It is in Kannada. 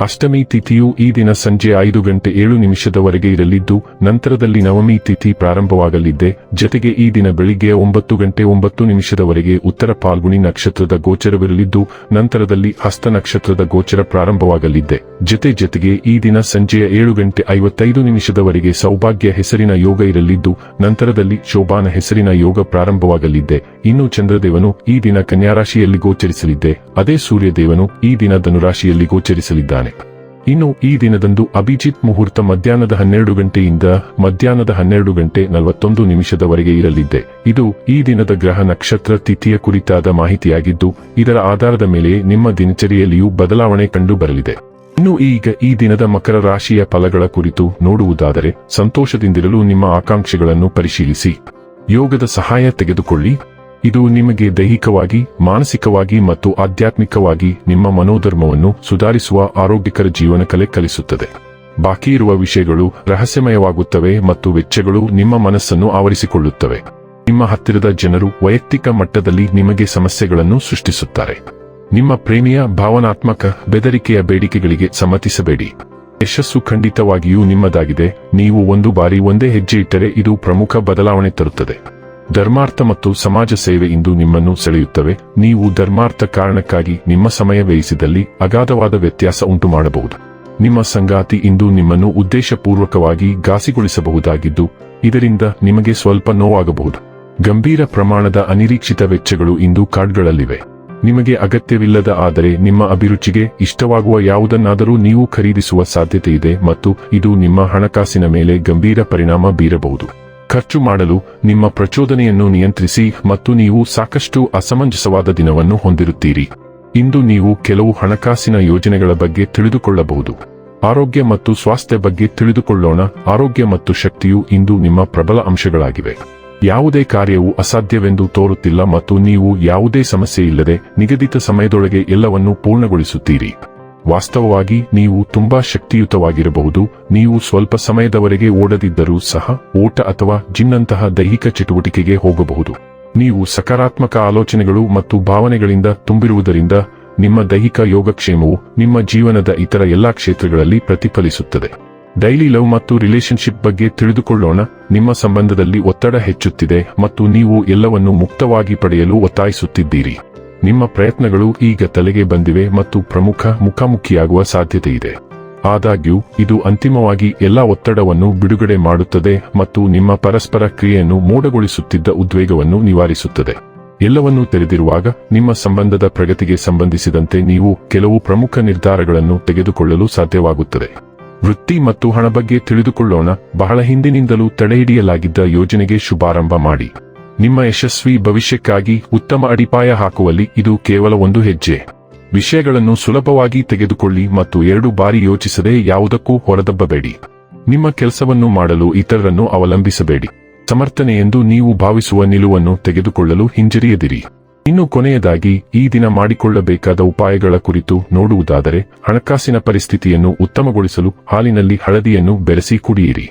ಅಷ್ಟಮಿ ತಿಥಿಯು ಈ ದಿನ ಸಂಜೆ ಐದು ಗಂಟೆ ಏಳು ನಿಮಿಷದವರೆಗೆ ಇರಲಿದ್ದು, ನಂತರದಲ್ಲಿ ನವಮಿ ತಿಥಿ ಪ್ರಾರಂಭವಾಗಲಿದ್ದೆ. ಜತೆಗೆ ಈ ದಿನ ಬೆಳಿಗ್ಗೆ ಒಂಬತ್ತು ಗಂಟೆ ಒಂಬತ್ತು ನಿಮಿಷದವರೆಗೆ ಉತ್ತರ ಪಾಲ್ಗುಣಿ ನಕ್ಷತ್ರದ ಗೋಚರವಿರಲಿದ್ದು, ನಂತರದಲ್ಲಿ ಹಸ್ತ ನಕ್ಷತ್ರದ ಗೋಚರ ಪ್ರಾರಂಭವಾಗಲಿದ್ದೆ. ಜತೆ ಜತೆಗೆ ಈ ದಿನ ಸಂಜೆಯ ಏಳು ಗಂಟೆ ಐವತ್ತೈದು ನಿಮಿಷದವರೆಗೆ ಸೌಭಾಗ್ಯ ಹೆಸರಿನ ಯೋಗ ಇರಲಿದ್ದು, ನಂತರದಲ್ಲಿ ಶೋಭಾನ ಹೆಸರಿನ ಯೋಗ ಪ್ರಾರಂಭವಾಗಲಿದ್ದೆ. ಇನ್ನು ಚಂದ್ರದೇವನು ಈ ದಿನ ಕನ್ಯಾರಾಶಿಯಲ್ಲಿ ಗೋಚರಿಸಲಿದ್ದೆ. ಅದೇ ಸೂರ್ಯದೇವನು ಈ ದಿನ ಧನುರಾಶಿಯಲ್ಲಿ ಗೋಚರಿಸಲಿದ್ದಾನೆ. ಇನ್ನು ಈ ದಿನದಂದು ಅಭಿಜಿತ್ ಮುಹೂರ್ತ ಮಧ್ಯಾಹ್ನದ ಹನ್ನೆರಡು ಗಂಟೆಯಿಂದ ಮಧ್ಯಾಹ್ನದ ಹನ್ನೆರಡು ಗಂಟೆ ನಲವತ್ತೊಂದು ನಿಮಿಷದವರೆಗೆ ಇರಲಿದೆ. ಇದು ಈ ದಿನದ ಗ್ರಹ ನಕ್ಷತ್ರ ತಿಥಿಯ ಕುರಿತಾದ ಮಾಹಿತಿಯಾಗಿದ್ದು, ಇದರ ಆಧಾರದ ಮೇಲೆ ನಿಮ್ಮ ದಿನಚರಿಯಲ್ಲಿಯೂ ಬದಲಾವಣೆ ಕಂಡು ಬರಲಿದೆ ಇನ್ನು ಈಗ ಈ ದಿನದ ಮಕರ ರಾಶಿಯ ಫಲಗಳ ಕುರಿತು ನೋಡುವುದಾದರೆ, ಸಂತೋಷದಿಂದಿರಲು ನಿಮ್ಮ ಆಕಾಂಕ್ಷೆಗಳನ್ನು ಪರಿಶೀಲಿಸಿ. ಯೋಗದ ಸಹಾಯ ತೆಗೆದುಕೊಳ್ಳಿ. ಇದು ನಿಮಗೆ ದೈಹಿಕವಾಗಿ, ಮಾನಸಿಕವಾಗಿ ಮತ್ತು ಆಧ್ಯಾತ್ಮಿಕವಾಗಿ ನಿಮ್ಮ ಮನೋಧರ್ಮವನ್ನು ಸುಧಾರಿಸುವ ಆರೋಗ್ಯಕರ ಜೀವನ ಕಲೆ ಕಲಿಸುತ್ತದೆ. ಬಾಕಿ ಇರುವ ವಿಷಯಗಳು ರಹಸ್ಯಮಯವಾಗುತ್ತವೆ ಮತ್ತು ವೆಚ್ಚಗಳು ನಿಮ್ಮ ಮನಸ್ಸನ್ನು ಆವರಿಸಿಕೊಳ್ಳುತ್ತವೆ. ನಿಮ್ಮ ಹತ್ತಿರದ ಜನರು ವೈಯಕ್ತಿಕ ಮಟ್ಟದಲ್ಲಿ ನಿಮಗೆ ಸಮಸ್ಯೆಗಳನ್ನು ಸೃಷ್ಟಿಸುತ್ತಾರೆ. ನಿಮ್ಮ ಪ್ರೇಮಿಯ ಭಾವನಾತ್ಮಕ ಬೆದರಿಕೆಯ ಬೇಡಿಕೆಗಳಿಗೆ ಸಮ್ಮತಿಸಬೇಡಿ. ಯಶಸ್ಸು ಖಂಡಿತವಾಗಿಯೂ ನಿಮ್ಮದಾಗಿದೆ, ನೀವು ಒಂದು ಬಾರಿ ಒಂದೇ ಹೆಜ್ಜೆ ಇಟ್ಟರೆ ಇದು ಪ್ರಮುಖ ಬದಲಾವಣೆ ತರುತ್ತದೆ. ಧರ್ಮಾರ್ಥ ಮತ್ತು ಸಮಾಜ ಸೇವೆ ಇಂದು ನಿಮ್ಮನ್ನು ಸೆಳೆಯುತ್ತವೆ. ನೀವು ಧರ್ಮಾರ್ಥ ಕಾರಣಕ್ಕಾಗಿ ನಿಮ್ಮ ಸಮಯ ವ್ಯಯಿಸಿದಲ್ಲಿ ಅಗಾಧವಾದ ವ್ಯತ್ಯಾಸ ಉಂಟು ಮಾಡಬಹುದು ನಿಮ್ಮ ಸಂಗಾತಿ ಇಂದು ನಿಮ್ಮನ್ನು ಉದ್ದೇಶಪೂರ್ವಕವಾಗಿ ಘಾಸಿಗೊಳಿಸಬಹುದಾಗಿದ್ದು, ಇದರಿಂದ ನಿಮಗೆ ಸ್ವಲ್ಪ ನೋವಾಗಬಹುದು. ಗಂಭೀರ ಪ್ರಮಾಣದ ಅನಿರೀಕ್ಷಿತ ವೆಚ್ಚಗಳು ಇಂದು ಕಾರ್ಡ್ಗಳಲ್ಲಿವೆ. ನಿಮಗೆ ಅಗತ್ಯವಿಲ್ಲದ ಆದರೆ ನಿಮ್ಮ ಅಭಿರುಚಿಗೆ ಇಷ್ಟವಾಗುವ ಯಾವುದನ್ನಾದರೂ ನೀವು ಖರೀದಿಸುವ ಸಾಧ್ಯತೆಯಿದೆ ಮತ್ತು ಇದು ನಿಮ್ಮ ಹಣಕಾಸಿನ ಮೇಲೆ ಗಂಭೀರ ಪರಿಣಾಮ ಬೀರಬಹುದು. ಖರ್ಚು ಮಾಡಲು ನಿಮ್ಮ ಪ್ರಚೋದನೆಯನ್ನು ನಿಯಂತ್ರಿಸಿ ಮತ್ತು ನೀವು ಸಾಕಷ್ಟು ಅಸಮಂಜಸವಾದ ದಿನವನ್ನು ಹೊಂದಿರುತ್ತೀರಿ. ಇಂದು ನೀವು ಕೆಲವು ಹಣಕಾಸಿನ ಯೋಜನೆಗಳ ಬಗ್ಗೆ ತಿಳಿದುಕೊಳ್ಳಬಹುದು. ಆರೋಗ್ಯ ಮತ್ತು ಸ್ವಾಸ್ಥ್ಯ ಬಗ್ಗೆ ತಿಳಿದುಕೊಳ್ಳೋಣ. ಆರೋಗ್ಯ ಮತ್ತು ಶಕ್ತಿಯು ಇಂದು ನಿಮ್ಮ ಪ್ರಬಲ ಅಂಶಗಳಾಗಿವೆ. ಯಾವುದೇ ಕಾರ್ಯವು ಅಸಾಧ್ಯವೆಂದು ತೋರುತ್ತಿಲ್ಲ ಮತ್ತು ನೀವು ಯಾವುದೇ ಸಮಸ್ಯೆ ಇಲ್ಲದೆ ನಿಗದಿತ ಸಮಯದೊಳಗೆ ಎಲ್ಲವನ್ನೂ ಪೂರ್ಣಗೊಳಿಸುತ್ತೀರಿ. ವಾಸ್ತವವಾಗಿ ನೀವು ತುಂಬಾ ಶಕ್ತಿಯುತವಾಗಿರಬಹುದು. ನೀವು ಸ್ವಲ್ಪ ಸಮಯದವರೆಗೆ ಓಡದಿದ್ದರೂ ಸಹ ಓಟ ಅಥವಾ ಜಿನ್ನಂತಹ ದೈಹಿಕ ಚಟುವಟಿಕೆಗೆ ಹೋಗಬಹುದು. ನೀವು ಸಕಾರಾತ್ಮಕ ಆಲೋಚನೆಗಳು ಮತ್ತು ಭಾವನೆಗಳಿಂದ ತುಂಬಿರುವುದರಿಂದ ನಿಮ್ಮ ದೈಹಿಕ ಯೋಗಕ್ಷೇಮವು ನಿಮ್ಮ ಜೀವನದ ಇತರ ಎಲ್ಲಾ ಕ್ಷೇತ್ರಗಳಲ್ಲಿ ಪ್ರತಿಫಲಿಸುತ್ತದೆ. ಡೈಲಿ ಲವ್ ಮತ್ತು ರಿಲೇಶನ್ಶಿಪ್ ಬಗ್ಗೆ ತಿಳಿದುಕೊಳ್ಳೋಣ. ನಿಮ್ಮ ಸಂಬಂಧದಲ್ಲಿ ಒತ್ತಡ ಹೆಚ್ಚುತ್ತಿದೆ ಮತ್ತು ನೀವು ಎಲ್ಲವನ್ನು ಮುಕ್ತವಾಗಿ ಪಡೆಯಲು ಒತ್ತಾಯಿಸುತ್ತಿದ್ದೀರಿ. ನಿಮ್ಮ ಪ್ರಯತ್ನಗಳು ಈಗ ತಲೆಗೆ ಬಂದಿವೆ ಮತ್ತು ಪ್ರಮುಖ ಮುಖಾಮುಖಿಯಾಗುವ ಸಾಧ್ಯತೆ ಇದೆ ಆದಾಗ್ಯೂ, ಇದು ಅಂತಿಮವಾಗಿ ಎಲ್ಲಾ ಒತ್ತಡವನ್ನು ಬಿಡುಗಡೆ ಮಾಡುತ್ತದೆ ಮತ್ತು ನಿಮ್ಮ ಪರಸ್ಪರ ಕ್ರಿಯೆಯನ್ನು ಮೋಡಗೊಳಿಸುತ್ತಿದ್ದ ಉದ್ವೇಗವನ್ನು ನಿವಾರಿಸುತ್ತದೆ. ಎಲ್ಲವನ್ನೂ ತೆರೆದಿರುವಾಗ, ನಿಮ್ಮ ಸಂಬಂಧದ ಪ್ರಗತಿಗೆ ಸಂಬಂಧಿಸಿದಂತೆ ನೀವು ಕೆಲವು ಪ್ರಮುಖ ನಿರ್ಧಾರಗಳನ್ನು ತೆಗೆದುಕೊಳ್ಳಲು ಸಾಧ್ಯವಾಗುತ್ತದೆ. ವೃತ್ತಿ ಮತ್ತು ಹಣ ಬಗ್ಗೆ ತಿಳಿದುಕೊಳ್ಳೋಣ. ಬಹಳ ಹಿಂದಿನಿಂದಲೂ ತಡೆಹಿಡಿಯಲಾಗಿದ್ದ ಯೋಜನೆಗೆ ಶುಭಾರಂಭ ಮಾಡಿ. ನಿಮ್ಮ ಯಶಸ್ವಿ ಭವಿಷ್ಯಕ್ಕಾಗಿ ಉತ್ತಮ ಅಡಿಪಾಯ ಹಾಕುವಲ್ಲಿ ಇದು ಕೇವಲ ಒಂದು ಹೆಜ್ಜೆ. ವಿಷಯಗಳನ್ನು ಸುಲಭವಾಗಿ ತೆಗೆದುಕೊಳ್ಳಿ ಮತ್ತು ಎರಡು ಬಾರಿ ಯೋಚಿಸದೆ ಯಾವುದಕ್ಕೂ ಹೊರದಬ್ಬಬೇಡಿ. ನಿಮ್ಮ ಕೆಲಸವನ್ನು ಮಾಡಲು ಇತರರನ್ನು ಅವಲಂಬಿಸಬೇಡಿ. ಸಮರ್ಥನೆ ಎಂದು ನೀವು ಭಾವಿಸುವ ನಿಲುವನ್ನು ತೆಗೆದುಕೊಳ್ಳಲು ಹಿಂಜರಿಯದಿರಿ. ಇನ್ನು ಕೊನೆಯದಾಗಿ, ಈ ದಿನ ಮಾಡಿಕೊಳ್ಳಬೇಕಾದ ಉಪಾಯಗಳ ಕುರಿತು ನೋಡುವುದಾದರೆ, ಹಣಕಾಸಿನ ಪರಿಸ್ಥಿತಿಯನ್ನು ಉತ್ತಮಗೊಳಿಸಲು ಹಾಲಿನಲ್ಲಿ ಹಳದಿಯನ್ನು ಬೆರೆಸಿ ಕುಡಿಯಿರಿ.